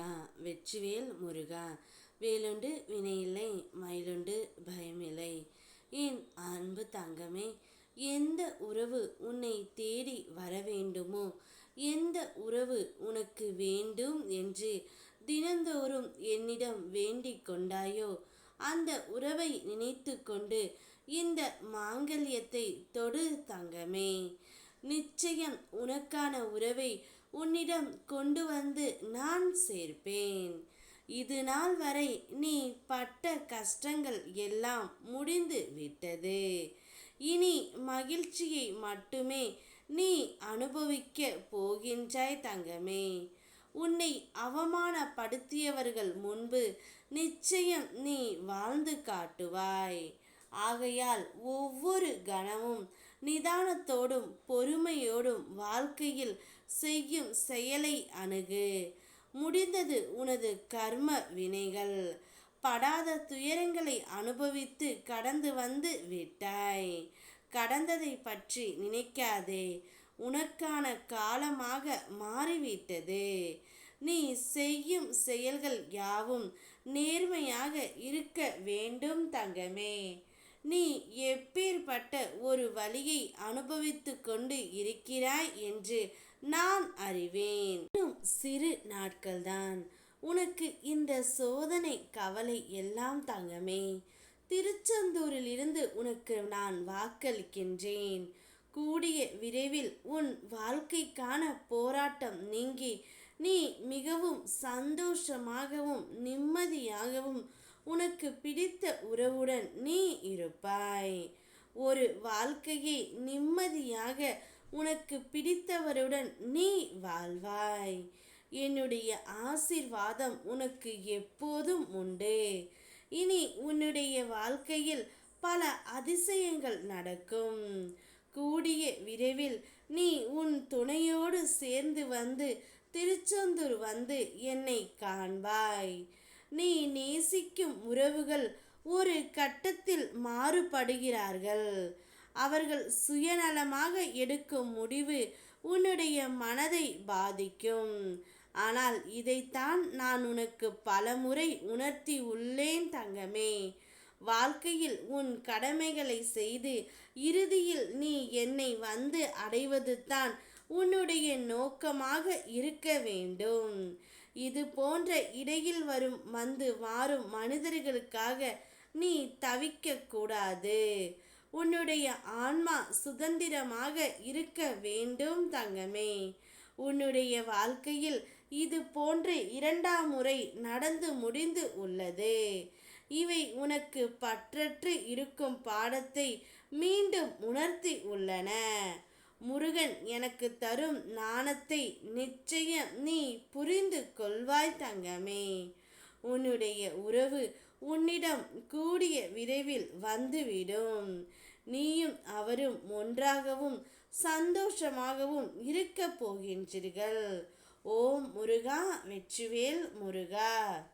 முருகா வெற்றிவேல் முருகா வேலுண்டு வினையில்லை மயிலுண்டு பயமில்லை. என் அன்பு தங்கமே எந்த உறவு உன்னை தேடி வர வேண்டுமோ எந்த உறவு உனக்கு வேண்டும் என்று தினந்தோறும் என்னிடம் வேண்டிக் கொண்டாயோ அந்த உறவை நினைத்து கொண்டு இந்த மாங்கல்யத்தை தொடு தங்கமே. நிச்சயம் உனக்கான உறவை உன்னிடம் கொண்டு வந்து நான் சேர்ப்பேன். இது நாள் வரை நீ பட்ட கஷ்டங்கள் எல்லாம் முடிந்து விட்டது. இனி மகிழ்ச்சியை மட்டுமே நீ அனுபவிக்க போகின்றாய் தங்கமே. உன்னை அவமானப்படுத்தியவர்கள் முன்பு நிச்சயம் நீ வாழ்ந்து காட்டுவாய். ஆகையால் ஒவ்வொரு கணமும் நிதானத்தோடும் பொறுமையோடும் வாழ்க்கையில் செய்யும் செயலை அணுகு. முடிந்தது உனது கர்ம வினைகள். படாத துயரங்களை அனுபவித்து கடந்து வந்து விட்டாய். கடந்ததை பற்றி நினைக்காதே. உனக்கான காலமாக மாறிவிட்டது. நீ செய்யும் செயல்கள் யாவும் நேர்மையாக இருக்க வேண்டும் தங்கமே. நீ எப்பேற்பட்ட ஒரு வழியை அனுபவித்து கொண்டு இருக்கிறாய் என்று நான் அறிவேன். இன்னும் சிறு நாட்கள்தான். உனக்கு இந்த சோதனை கவலை எல்லாம் தங்கமே. திருச்செந்தூரில் இருந்து உனக்கு நான் வாக்களிக்கின்றேன். கூடிய விரைவில் உன் வாழ்க்கைக்கான போராட்டம் நீங்கி நீ மிகவும் சந்தோஷமாகவும் நிம்மதியாகவும் உனக்கு பிடித்த உறவுடன் நீ இருப்பாய். ஒரு வாழ்க்கையை நிம்மதியாக உனக்கு பிடித்தவருடன் நீ வாழ்வாய். என்னுடைய ஆசிர்வாதம் உனக்கு எப்போதும் உண்டு. இனி உன்னுடைய வாழ்க்கையில் பல அதிசயங்கள் நடக்கும். கூடிய விரைவில் நீ உன் துணையோடு சேர்ந்து வந்து திருச்செந்தூர் வந்து என்னை காண்பாய். நீ நேசிக்கும் உறவுகள் ஒரு கட்டத்தில் மாறுபடுகிறார்கள். அவர்கள் சுயநலமாக எடுக்கும் முடிவு உன்னுடைய மனதை பாதிக்கும். ஆனால் இதைத்தான் நான் உனக்கு பலமுறை உணர்த்தி உள்ளேன் தங்கமே. வாழ்க்கையில் உன் கடமைகளை செய்து இறுதியில் நீ என்னை வந்து அடைவது தான் உன்னுடைய நோக்கமாக இருக்க வேண்டும். இது போன்ற இடையில் வரும் வந்து வாரும் மனிதர்களுக்காக நீ தவிக்க கூடாது. உன்னுடைய ஆன்மா சுதந்திரமாக இருக்க வேண்டும் தங்கமே. உன்னுடைய வாழ்க்கையில் இது போன்று இரண்டாம் முறை நடந்து முடிந்து உள்ளது. இவை உனக்கு பற்றற்று இருக்கும் பாடத்தை மீண்டும் உணர்த்தி உள்ளன. முருகன் எனக்கு தரும் நாணத்தை நிச்சயம் நீ புரிந்து கொள்வாய் தங்கமே. உன்னுடைய உறவு உன்னிடம் கூடிய விரைவில் வந்துவிடும். நீயும் அவரும் ஒன்றாகவும் சந்தோஷமாகவும் இருக்கப் போகின்றீர்கள். ஓம் முருகா வெற்றிவேல் முருகா.